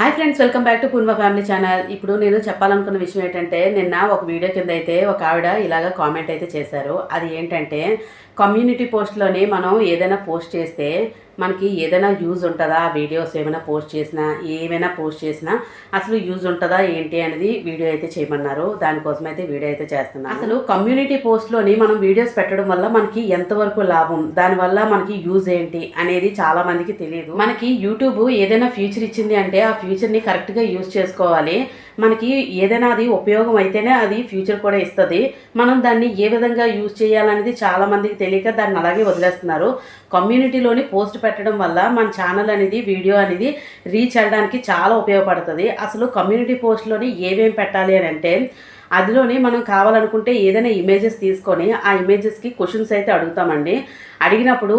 Hi friends welcome back to Purna family channel ఇప్పుడు నేను చెప్పాలనుకున్న విషయం ఏంటంటే నిన్న ఒక వీడియో కింద అయితే ఒక ఆవిడ ఇలాగ కామెంట్ అయితే చేశారు. అది ఏంటంటే కమ్యూనిటీ పోస్ట్లోని మనం ఏదైనా పోస్ట్ చేస్తే మనకి ఏదైనా యూజ్ ఉంటుందా? వీడియోస్ ఏమైనా పోస్ట్ చేసినా ఏమైనా పోస్ట్ చేసినా అసలు యూజ్ ఉంటుందా ఏంటి అనేది వీడియో అయితే చేయమన్నారు. దానికోసం అయితే వీడియో అయితే చేస్తున్నాను. అసలు కమ్యూనిటీ పోస్ట్లోని మనం వీడియోస్ పెట్టడం వల్ల మనకి ఎంతవరకు లాభం? దానివల్ల మనకి యూజ్ ఏంటి అనేది చాలా మందికి తెలియదు మనకి యూట్యూబ్ ఏదైనా ఫ్యూచర్ ఇచ్చింది అంటే ఆ ఫ్యూచర్ని కరెక్ట్గా యూజ్ చేసుకోవాలి. మనకి ఏదైనా అది ఉపయోగం అయితేనే అది ఫ్యూచర్ కూడా ఇస్తుంది. మనం దాన్ని ఏ విధంగా యూజ్ చేయాలనేది చాలా మందికి తెలియక దాన్ని అలాగే వదిలేస్తున్నారు. కమ్యూనిటీలోని పోస్ట్ పెట్టడం వల్ల మన ఛానల్ అనేది వీడియో అనేది రీచ్ అవ్వడానికి చాలా ఉపయోగపడుతుంది. అసలు కమ్యూనిటీ పోస్ట్లోని ఏమేమి పెట్టాలి అని అంటే అందులోని మనం కావాలనుకుంటే ఏదైనా ఇమేజెస్ తీసుకొని ఆ ఇమేజెస్కి క్వశ్చన్స్ అయితే అడుగుతామండి. అడిగినప్పుడు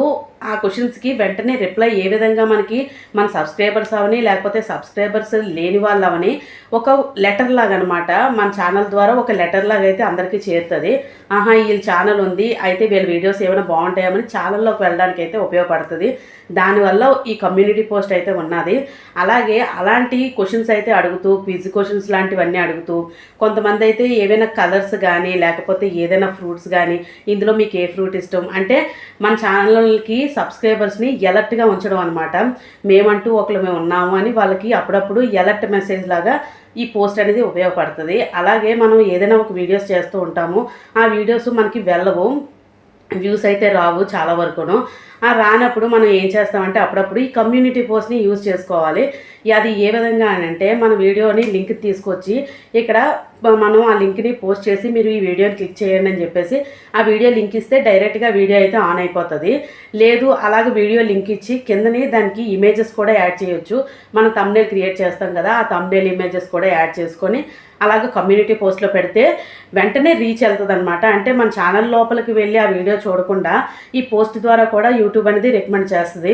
ఆ క్వశ్చన్స్కి వెంటనే రిప్లై ఏ విధంగా మనకి మన సబ్స్క్రైబర్స్ అవని లేకపోతే సబ్స్క్రైబర్స్ లేని వాళ్ళు అవని ఒక లెటర్ లాగా అనమాట మన ఛానల్ ద్వారా ఒక లెటర్ లాగా అయితే అందరికీ చేరుతుంది. ఆహా వీళ్ళ ఛానల్ ఉంది అయితే వీళ్ళ వీడియోస్ ఏమైనా బాగుంటాయని ఛానల్లోకి వెళ్ళడానికి అయితే ఉపయోగపడుతుంది. దానివల్ల ఈ కమ్యూనిటీ పోస్ట్ అయితే ఉన్నది. అలాగే అలాంటి క్వశ్చన్స్ అయితే అడుగుతూ క్విజ్ క్వశ్చన్స్ లాంటివన్నీ అడుగుతూ కొంతమంది అయితే ఏవైనా కలర్స్ కానీ లేకపోతే ఏదైనా ఫ్రూట్స్ కానీ ఇందులో మీకు ఏ ఫ్రూట్ ఇష్టం? అంటే మన మన ఛానల్కి సబ్స్క్రైబర్స్ని ఎలర్ట్గా ఉంచడం అనమాట మేమంటూ ఒకరు మేము ఉన్నాము అని వాళ్ళకి అప్పుడప్పుడు ఎలర్ట్ మెసేజ్ లాగా ఈ పోస్ట్ అనేది ఉపయోగపడుతుంది. అలాగే మనం ఏదైనా ఒక వీడియోస్ చేస్తూ ఉంటాము. ఆ వీడియోస్ మనకి వెళ్ళవు. వ్యూస్ అయితే రావు చాలా వరకును. ఆ రానప్పుడు మనం ఏం చేస్తామంటే అప్పుడప్పుడు ఈ కమ్యూనిటీ పోస్ట్ని యూజ్ చేసుకోవాలి. అది ఏ విధంగా అని అంటే మన వీడియోని లింక్ తీసుకొచ్చి ఇక్కడ మనం ఆ లింక్ని పోస్ట్ చేసి మీరు ఈ వీడియోని క్లిక్ చేయండి అని చెప్పేసి ఆ వీడియో లింక్ ఇస్తే డైరెక్ట్గా వీడియో అయితే ఆన్ అయిపోతుంది. లేదు అలాగే వీడియో లింక్ ఇచ్చి కిందనే దానికి ఇమేజెస్ కూడా యాడ్ చేయొచ్చు. మనం తమ్నేల్ క్రియేట్ చేస్తాం కదా ఆ తమ్నేల్ ఇమేజెస్ కూడా యాడ్ చేసుకొని అలాగే కమ్యూనిటీ పోస్ట్లో పెడితే వెంటనే రీచ్ వెళ్తుంది అనమాట అంటే మన ఛానల్ లోపలికి వెళ్ళి ఆ వీడియో చూడకుండా ఈ పోస్ట్ ద్వారా కూడా యూట్యూబ్ అనేది రికమెండ్ చేస్తుంది.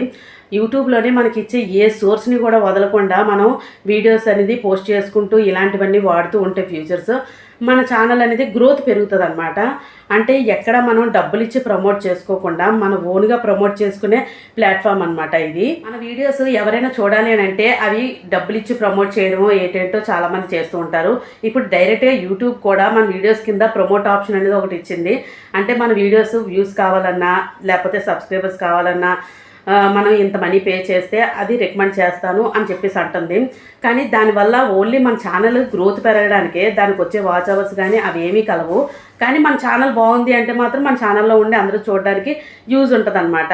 యూట్యూబ్లోనే మనకి ఇచ్చే ఏ సోర్స్ని కూడా వదలకుండా మనం వీడియోస్ అనేది పోస్ట్ చేసుకుంటూ ఇలాంటివన్నీ వాడుతూ ఉంటే ఫ్యూచర్స్ మన ఛానల్ అనేది గ్రోత్ పెరుగుతుంది అనమాట అంటే ఎక్కడ మనం డబ్బులు ఇచ్చి ప్రమోట్ చేసుకోకుండా మన ఓన్గా ప్రమోట్ చేసుకునే ప్లాట్ఫామ్ అనమాట ఇది. మన వీడియోస్ ఎవరైనా చూడాలి అని అంటే అవి డబ్బులు ఇచ్చి ప్రమోట్ చేయడము ఏంటంటో చాలామంది చేస్తూ ఉంటారు. ఇప్పుడు డైరెక్ట్గా యూట్యూబ్ కూడా మన వీడియోస్ కింద ప్రమోట్ ఆప్షన్ అనేది ఒకటి ఇచ్చింది. అంటే మన వీడియోస్ వ్యూస్ కావాలన్నా లేకపోతే సబ్స్క్రైబర్స్ కావాలన్నా మనం ఇంత మనీ పే చేస్తే అది రికమెండ్ చేస్తాను అని చెప్పేసి అంటుంది. కానీ దానివల్ల ఓన్లీ మన ఛానల్ గ్రోత్ పెరగడానికే దానికి వచ్చే వాచ్ అవర్స్ కానీ అవి ఏమీ కలవు. కానీ మన ఛానల్ బాగుంది అంటే మాత్రం మన ఛానల్లో ఉండి అందరూ చూడడానికి యూజ్ ఉంటుంది అనమాట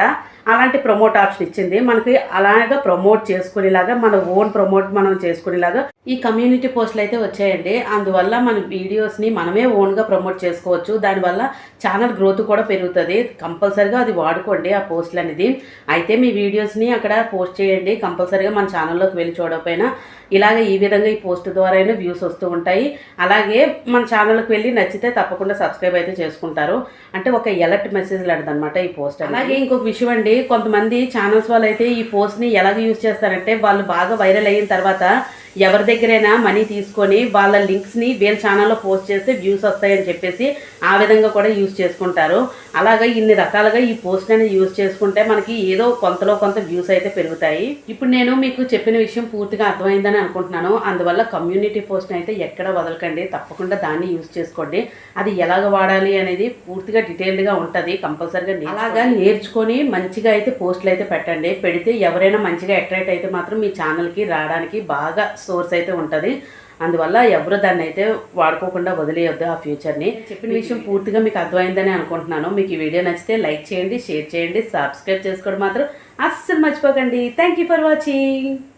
అలాంటి ప్రమోట్ ఆప్షన్ ఇచ్చింది. మనకి అలాగా ప్రమోట్ చేసుకునేలాగా మన ఓన్ ప్రమోట్ మనం చేసుకునేలాగా ఈ కమ్యూనిటీ పోస్టులు అయితే వచ్చాయండి. అందువల్ల మన వీడియోస్ని మనమే ఓన్గా ప్రమోట్ చేసుకోవచ్చు. దానివల్ల ఛానల్ గ్రోత్ కూడా పెరుగుతుంది. కంపల్సరిగా అది వాడుకోండి ఆ పోస్టులు అనేది. అయితే మీ వీడియోస్ని అక్కడ పోస్ట్ చేయండి. కంపల్సరిగా మన ఛానల్లోకి వెళ్ళి చూడకపోయినా ఇలాగ ఈ విధంగా ఈ పోస్ట్ ద్వారా అయినా వ్యూస్ వస్తూ ఉంటాయి. అలాగే మన ఛానల్కి వెళ్ళి నచ్చితే తప్పకుండా సబ్స్క్రైబ్ అయితే చేసుకుంటారు. అంటే ఒక ఎలర్ట్ మెసేజ్ లాంటిదన్నమాట ఈ పోస్ట్ అలాగే ఇంకొక విషయం అండి కొంతమంది ఛానల్స్ వాళ్ళు అయితే ఈ పోస్ట్ని ఎలాగ యూజ్ చేస్తారంటే వాళ్ళు బాగా వైరల్ అయిన తర్వాత ఎవరి దగ్గరైనా మనీ తీసుకొని వాళ్ళ లింక్స్ని వీళ్ళ ఛానల్లో పోస్ట్ చేస్తే వ్యూస్ వస్తాయని చెప్పేసి ఆ విధంగా కూడా యూజ్ చేసుకుంటారు. అలాగా ఇన్ని రకాలుగా ఈ పోస్ట్ అనేది యూజ్ చేసుకుంటే మనకి ఏదో కొంతలో కొంత వ్యూస్ అయితే పెరుగుతాయి. ఇప్పుడు నేను మీకు చెప్పిన విషయం పూర్తిగా అర్థమైందని అనుకుంటున్నాను. అందువల్ల కమ్యూనిటీ పోస్ట్ని అయితే ఎక్కడ వదలకండి. తప్పకుండా దాన్ని యూజ్ చేసుకోండి. అది ఎలాగ వాడాలి అనేది పూర్తిగా డీటెయిల్డ్గా ఉంటుంది. కంపల్సరీగా అలాగా నేర్చుకొని మంచిగా అయితే పోస్టులు అయితే పెట్టండి. పెడితే ఎవరైనా మంచిగా అట్రాక్ట్ అయితే మాత్రం మీ ఛానల్కి రావడానికి బాగా సోర్స్ అయితే ఉంటుంది. అందువల్ల ఎవరు దాన్ని అయితే వాడుకోకుండా వదిలేయొద్దు ఆ ఫ్యూచర్ని చెప్పిన విషయం పూర్తిగా మీకు అర్థమైందని అనుకుంటున్నాను. మీకు ఈ వీడియో నచ్చితే లైక్ చేయండి షేర్ చేయండి సబ్స్క్రైబ్ చేసుకోవడం మాత్రం అస్సలు మర్చిపోకండి. Thank you for watching